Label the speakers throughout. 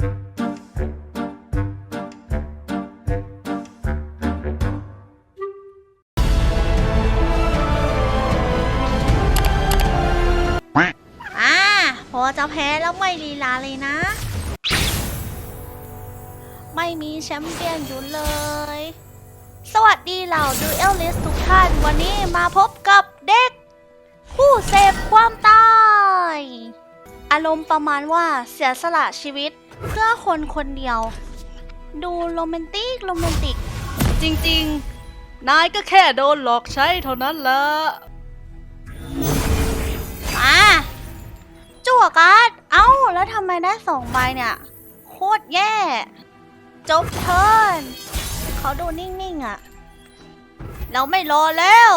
Speaker 1: อ่าพอจะแพ้แล้วไม่ลีลาเลยนะ ไม่มีแชมเปี้ยนอยู่เลย สวัสดีเหล่าดูเอลลิสทุกท่าน วันนี้มาพบกับเด็ก ผู้เสพความตาย อารมณ์ประมาณว่าเสียสละชีวิต พื่อคนคนเดียว ดูโรแมนติกโรแมนติก
Speaker 2: จริงๆ นายก็แค่โดนหลอกใช้เท่านั้นแหละ
Speaker 1: มาจั่วการ์ดเอ้า แล้วทำไมได้สองใบเนี่ย โคตรแย่ จบเทิร์นเขาดูนิ่งๆอะ เราไม่รอแล้ว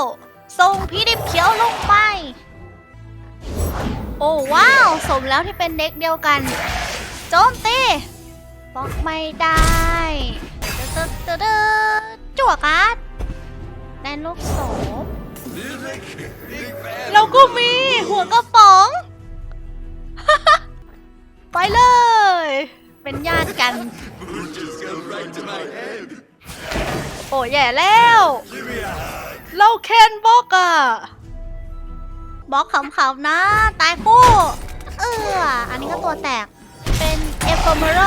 Speaker 1: ส่งพี่ดิบเขียวลงไป โอ้ว้าว สมแล้วที่เป็นเด็กเดียวกัน โจมตีบล็อกไม่ได้ตึ๊ดตึ๊ดตึ๊ดตึ๊ดจั่วการ์ดได้ลูกโสม
Speaker 2: เราก็มี
Speaker 1: หัวกระป๋อง ไปเลย เป็นญาติกัน
Speaker 2: โอ้แย่แล้วเราแคนบล็อกอะ
Speaker 1: บล็อกขำๆนะ ตายคู่ เออ อันนี้ก็ตัวแตก เป็นเอฟเมอร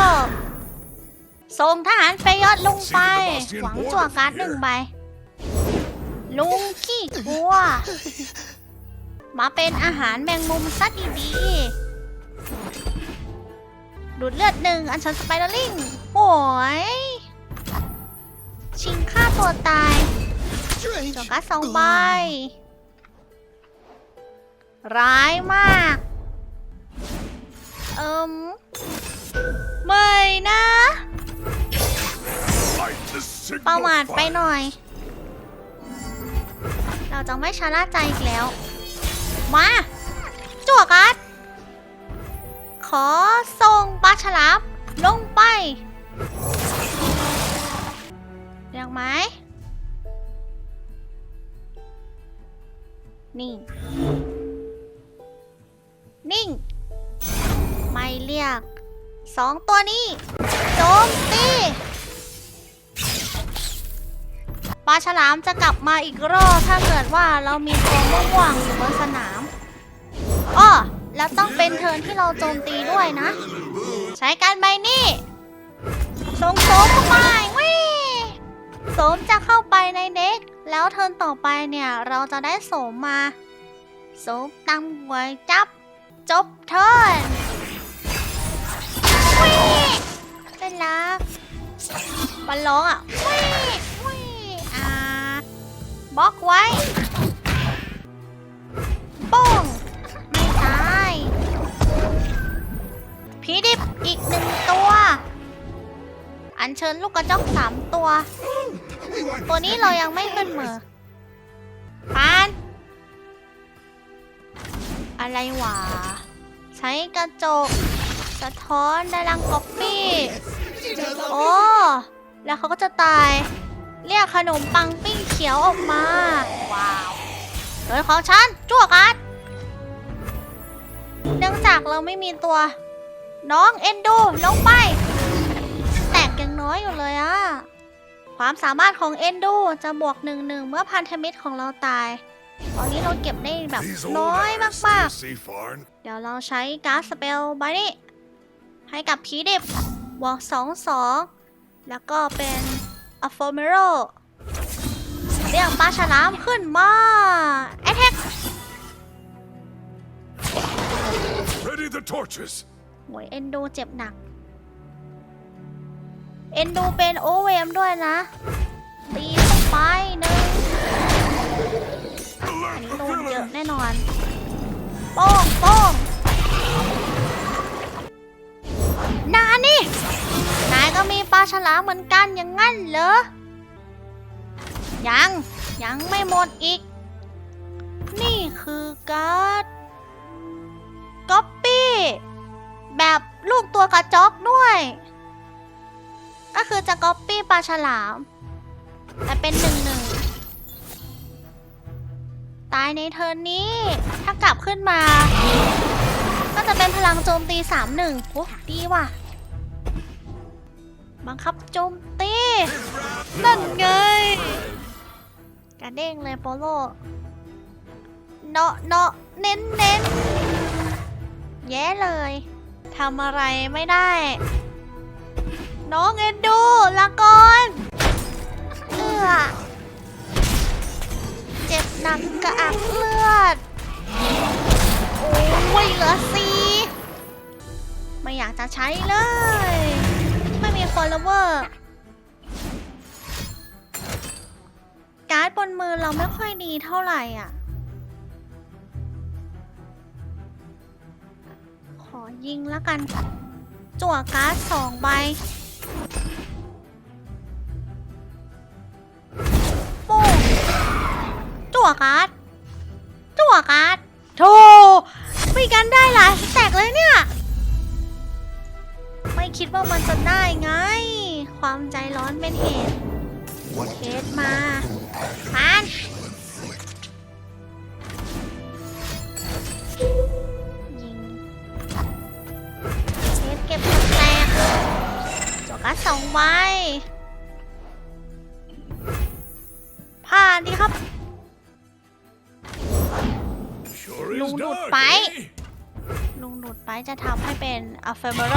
Speaker 1: ส่งทหารเฟยอดลงไป หวังจั่วการ์ดหนึ่งใบ ลุงขี้กลัว มาเป็นอาหารแมงมุมซะดีๆ ดูดเลือดหนึ่งอันชันสไปเดอร์ลิงโอ้ย ชิงฆ่าตัวตายจั่วการ์ดสองใบ ร้ายมาก เอิม ไม่นะประมาทไปหน่อย เราจะไม่ชะล่าใจอีกแล้ว มาจั่วการ์ดขอส่งปลาฉลามลงไปเรียกไหมนี่นิ่ง ไม่เรียก สองตัวนี้โจมตีปลาฉลามจะกลับมาอีกรอบถ้าเกิดว่าเรามีตัวม่วงๆอยู่บนสนามอ้อแล้วต้องเป็นเทิร์นที่เราโจมตีด้วยนะ ใช้การใบนี้ส่งโสมเข้าไปวิโสมจะเข้าไปในเด็ก แล้วเทิร์นต่อไปเนี่ยเราจะได้โสมมาโสมตั้งไว้จับ จบเทิร์น เป็นรักบันร้องอะวิวิอ่าบล็อกไว้ป้องไม่ตายผีดิบอีกหนึ่งตัว อัญเชิญลูกกระจอกสามตัว ตัวนี้เรายังไม่ขึ้นมือปานอะไรหวะใช้กระจก สะท้อนได้รังก๊อปปี้ โอ้ แล้วเขาก็จะตาย เรียกขนมปังปิ้งเขียวออกมา ว้าวโดยของฉันจั่วการ์ดเนื่องจากเราไม่มีตัว น้องเอ็นดูลงไป แตกยังน้อยอยู่เลยอะความสามารถของเอ็นดูจะบวกหนึ่งหนึ่งเมื่อพันธมิตรของเราตาย ตอนนี้เราเก็บได้แบบ
Speaker 3: These
Speaker 1: น้
Speaker 3: old
Speaker 1: อย
Speaker 3: knives
Speaker 1: มาก
Speaker 3: still see foreign.
Speaker 1: ๆเดี๋ยวเราใช้การ์ดสเปลใบนี้ ให้กับผีดิบบวกสองสองแล้วก็เป็นอ f ฟ r เมโรเรียกปลาฉลามขึ้นมาแอทแทก
Speaker 3: Ready the torches.
Speaker 1: หวยเอนดูเจ็บหนัก เอนดูเป็นโอเวมด้วยนะตีเข้าไปหนึ่ง ลามเหมือนกันอย่างงั้นเหรอ ยัง ยังไม่หมดอีก นี่คือการ์ดก๊อปปี้แบบลูกตัวกระจอกด้วย ก็คือจะก๊อปปี้ปลาฉลาม แต่เป็นหนึ่งหนึ่งตายในเทิร์นนี้ ถ้ากลับขึ้นมา ก็จะเป็นพลังโจมตี 3-1โอ้ดีว่ะ บังคับโจมตี
Speaker 2: นั่นไง
Speaker 1: กระเด้งเลยโปโลเนาะเนาะเน้นเน้นแย่เลยทำอะไรไม่ได้ น้องเอ็นดูละก่อนเลือดเจ็บหนักกระอักเลือด โอ้ยเหลือสีไม่อยากจะใช้เลยไม่มี follower การ์ดบนมือเราไม่ค่อยดีเท่าไหร่อะ ขอยิงแล้วกัน จั่วการ์ดสองใบ โป้งจั่วการ์ด ดว่ามันจะได้ไง ความใจร้อนเป็นเหตุเคสมาพานยิงเคสเก็บสแต็กจบการดสองใบผ่านดีครับ
Speaker 3: Sure is
Speaker 1: Lù đụt
Speaker 3: dark,
Speaker 1: bái. ลุงหนุดไปจะทำให้เป็นอัฟเฟอร์มโร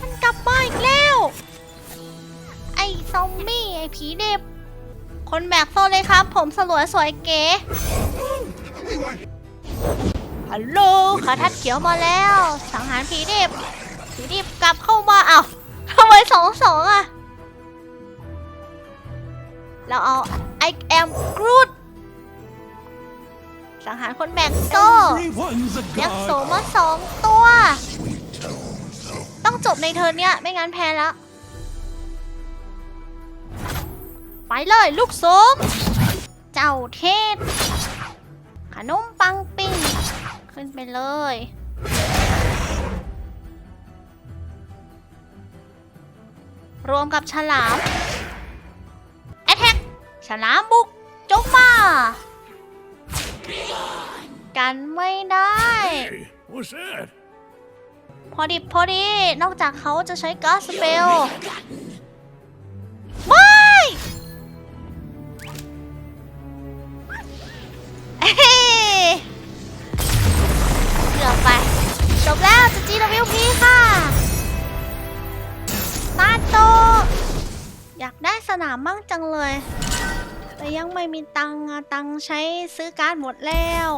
Speaker 1: มันกลับมาอีกแล้ว ไอ้ซอมบี้ไอ้ผีเด็บ คนแบกโซ่เลยครับ ผมสลวยสวยเก๋ฮัลโหลขาทัดเขียวมาแล้ว สังหารผีเด็บผีเด็บกลับเข้ามาเอ้า คนแบกโซ่ยักษ์โสมาสองตัว ต้องจบในเทิร์นเนี้ย ไม่งั้นแพ้แล้ว ไปเลยลูกสม เจ้าเทศ ขนมปังปิ้ง ขึ้นไปเลยรวมกับฉลาม แอทแทกฉลามบุก จงมา กันไม่ได้
Speaker 3: Hey, what's that?
Speaker 1: พอดีพอดี นอกจากเขาจะใช้ก๊าซสเปลไม่เอ้ยเกือบไป จบแล้วจะ GWP ค่ะตาโต อยากได้สนามมั่งจังเลย แต่ยังไม่มีตังค์อะตังค์ใช้ซื้อการ์ดหมดแล้ว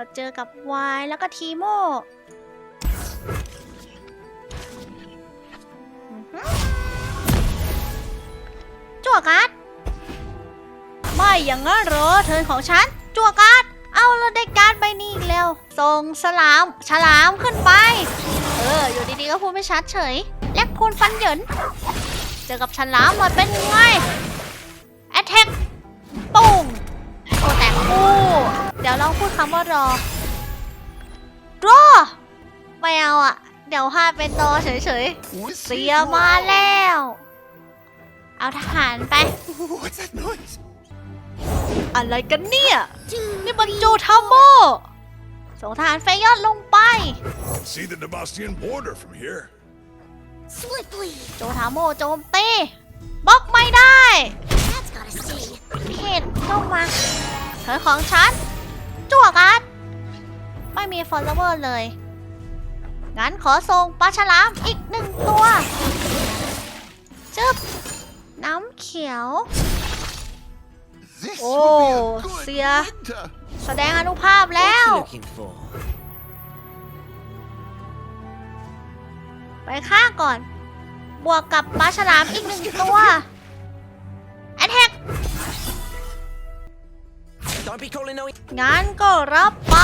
Speaker 1: เราเจอกับวายแล้วก็ทีโมจั่วการ์ดไม่อย่างนั้นเหรอเทิร์นของฉัน จั่วการ์ดเอาเราได้การ์ดใบนี้อีกแล้วส่งสลามฉลามขึ้นไป เออ อยู่ดีๆก็พูดไม่ชัดเฉย แลกพูนฟันเหยิน เจอกับฉลามหน่อยเป็นไงแอทแทกปุ้งโอแต่คู่ ดี๋ยวลองพูดคำว่ารอ รอ ไม่เอาอะเดี๋ยวพาเป็นรอเฉยๆ เสียมาแล้ว เอาทหารไป
Speaker 3: What's that noise?
Speaker 2: อะไรกันเนี่ย นี่มันโจทาโม
Speaker 1: ส่งทหารเฟยอดลงไป
Speaker 3: See the Demastian border from here.
Speaker 4: Swiftly!
Speaker 1: โจทาโมโจมตีบล็อกไม่ได้
Speaker 4: That's gotta stay.
Speaker 1: เหตุเข้ามาเธอของฉันจั่ วการ์ดไม่มี follower เลย งั้นขอส่งปลาฉลามอีกหนึ่งตัวจึ๊บน้ำเขียว
Speaker 5: This
Speaker 1: Oh,
Speaker 5: will be a good
Speaker 1: see ya.
Speaker 5: winter.
Speaker 1: แสดงอนุภาพแล้ว
Speaker 6: looking for?
Speaker 1: ไปฆ่าก่อน บวกกับปลาฉลามอีกหนึ่งตัว งั้นก็รับไป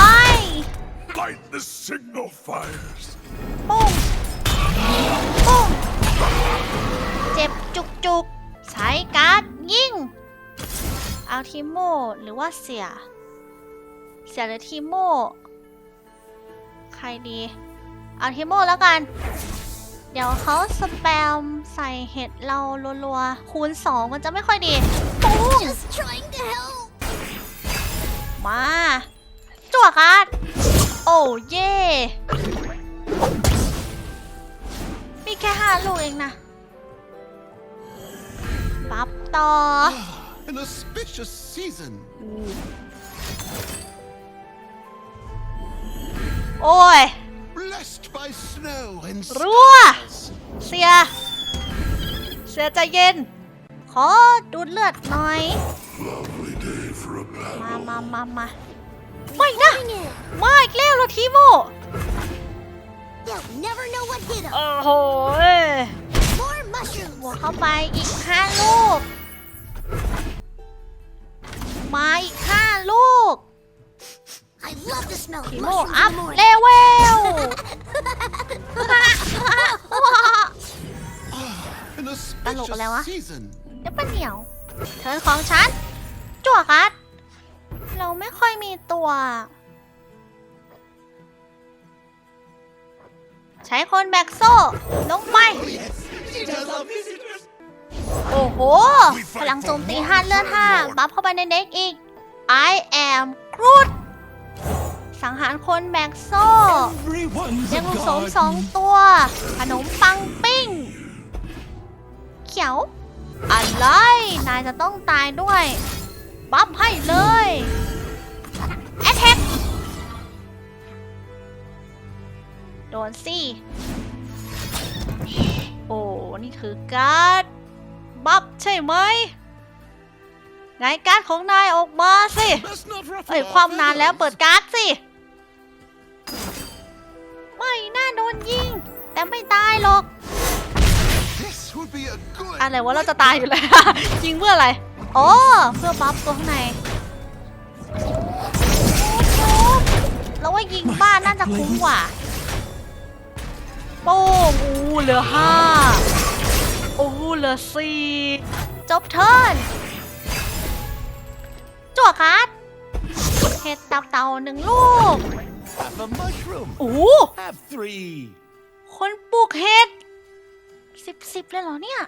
Speaker 3: Light the signal fires.
Speaker 1: ปุ้งปุ้งเจ็บจุกจุกๆใช้การ์ดยิงเอาทีโมหรือว่าเสีย เสียหรือทีโมใครดี เอาทีโมแล้วกัน เดี๋ยวเขาสแปมใส่เห็ดเรารัวๆคูณ2มันจะไม่ค่อยดีปุ้ง มาจั่วการ์ดโอ้เย่แค่ห้าลูกเองนะปับต่อ
Speaker 5: An auspicious season.
Speaker 1: โอ้ย
Speaker 5: Blessed by snow and
Speaker 1: รั่ว
Speaker 5: stars.
Speaker 1: เสีย เสียใจเย็น ขอดูดเลือดหน่อย มามามามาไม่นะ
Speaker 4: Bring it.
Speaker 1: มาอีกแล้วเหรอทีโม
Speaker 4: They'll never know what hit them.
Speaker 1: โอ้โห
Speaker 4: More mushrooms.
Speaker 1: บวกเข้าไปอีกห้าลูก มาอีกห้าลูก
Speaker 4: I love the smell of
Speaker 1: ทีโม
Speaker 4: mushrooms
Speaker 1: อัพ
Speaker 4: in the morning.
Speaker 1: เลเวล
Speaker 5: An
Speaker 1: Talo ka lang, ah.
Speaker 5: auspicious season.
Speaker 1: เดี๋ยวปะเหนียวเทิร์นของฉันจั่วกัดเราไม่ค่อยมี ตัว ใช้คนแบกโซ่ ลงไป โอ้โห พลังโจมตีห้าเลือดห้าบัฟเข้าไปในเด็กอีก I am Groot สังหารคนแบกโซ่ยังลูกสมสองตัว ขนมปังปิ้ง เขียว อะไร นายจะต้องตายด้วย บัฟให้เลย ดนสิ โอ้ นี่คือการ์ดบัฟใช่ไหมไหนการ์ดของนายออกมาสิเอ้ยความนานแล้วเปิดการ์ดสิ ไม่น่าโดนยิง แต่ไม่ตายหรอก อะไรวะเราจะตายอยู่แล้ว ยิงเพื่ออะไรอ๋อเพื่อบัฟตัวข้างในโอ้โหเราว่ายิงบ้านน่าจะคุ้มกว่า โป้งอู้เหลือห้าโอ้เหลือสี่จบเทิร์นจั่วการ์ดเห็ดตับเต่าหนึ่งลูก
Speaker 3: Have a mushroom.
Speaker 1: อู้
Speaker 3: Have three.
Speaker 1: คนปลูกเห็ดสิบสิบเลยเหรอเนี่ย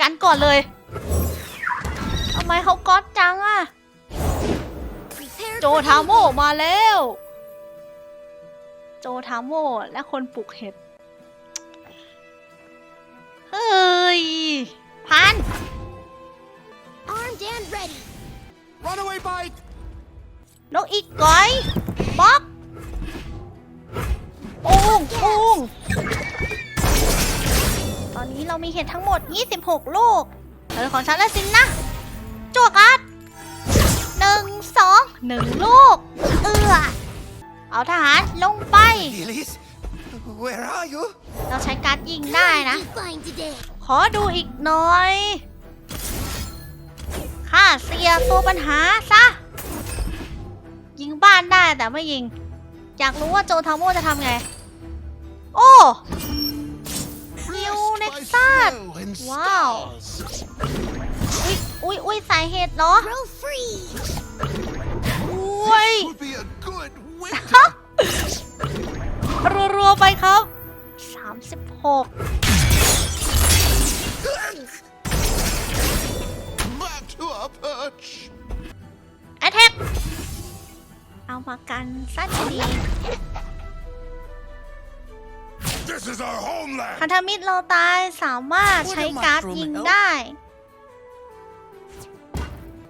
Speaker 1: กันก่อนเลยทำไมเขาก๊อตจังอะ
Speaker 4: Prepare
Speaker 1: โจ
Speaker 4: for
Speaker 1: ทาโม
Speaker 4: evil.
Speaker 1: มาแล้วโจทาโมและคนปลูกเห็ด เฮ้ย พัน
Speaker 4: Armed and ready.
Speaker 5: Runaway bite.
Speaker 1: นกอีกก้อยบล็อกปุ้งปุ้งตอนนี้เรามีเห็ดทั้งหมด 26 ลูกเธอของฉันแล้วสินนะจั่วการ์ดหนึ่งสองหนึ่งลูก เอือ เอาทหารลงไป
Speaker 5: Lilies, where are you?
Speaker 1: เราใช้การ์ดยิงได้นะ
Speaker 4: How did you find today?
Speaker 1: ขอดูอีกหน่อยข้าเสียตัวปัญหาซะ ยิงบ้านได้แต่ไม่ยิง อยากรู้ว่าโจทาโมจะทำไง โอ้ นิว
Speaker 5: Blessed
Speaker 1: เน็ก
Speaker 5: by
Speaker 1: ซัส
Speaker 5: snow and
Speaker 1: Wow.
Speaker 5: stars.
Speaker 1: อุ๊ย อุ๊ย อุ๊ย สายเหตุเหรอ
Speaker 4: Grow free.
Speaker 1: อุ๊ย
Speaker 5: This would be a good winter.
Speaker 1: รัวๆไปครับ 36
Speaker 5: Back to our perch.
Speaker 1: แอทแทกเอามากันสั้นดี
Speaker 3: This is our homeland.
Speaker 1: พันธมิตรเราตายสามารถใช้การ์ดยิงได้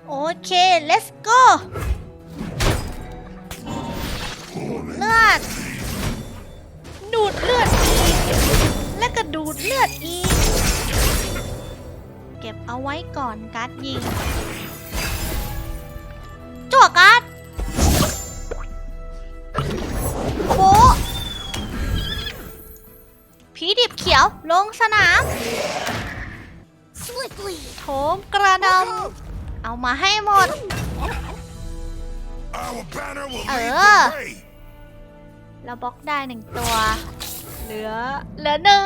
Speaker 1: โอเค let's go เลือดดูดเลือดอีก และก็ดูดเลือดอีก เก็บเอาไว้ก่อนการ์ดยิงจั่วการ์ดโบะผีดิบเขียวลงสนาม
Speaker 4: Swiftly.
Speaker 1: โถมกระดำเอามาให้หมด
Speaker 3: Our banner will
Speaker 1: Ờ.
Speaker 3: lead the way.
Speaker 1: แล้วบล็อกได้หนึ่งตัว เหลือ เหลือหนึ่ง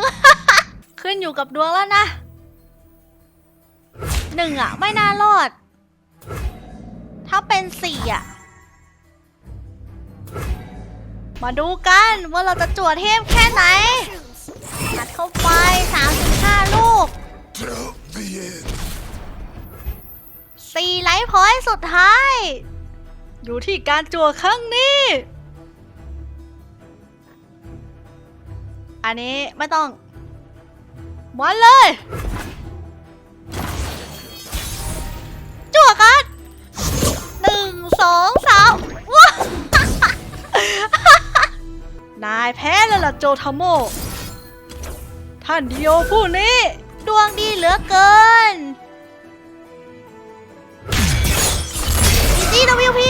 Speaker 1: ขึ้นอยู่กับดวงแล้วนะหนึ่งอะ ไม่น่ารอด ถ้าเป็นสี่อะ มาดูกันว่าเราจะจวดเทพแค่ไหนตัดเข้าไป35ลูก
Speaker 3: Till the end.
Speaker 1: สี่ไลฟ์พอยต์สุดท้าย อยู่ที่การจั่วครั้งนี้ อันนี้ไม่ต้อง
Speaker 2: มาเลย
Speaker 1: จั่วกันหนึ่งสองสามว้านา
Speaker 2: ยแพ้แล้วล่ะโจทาโม ท่านดิโอผู้นี้
Speaker 1: ดวงดีเหลือเกิน GWP ค่ะ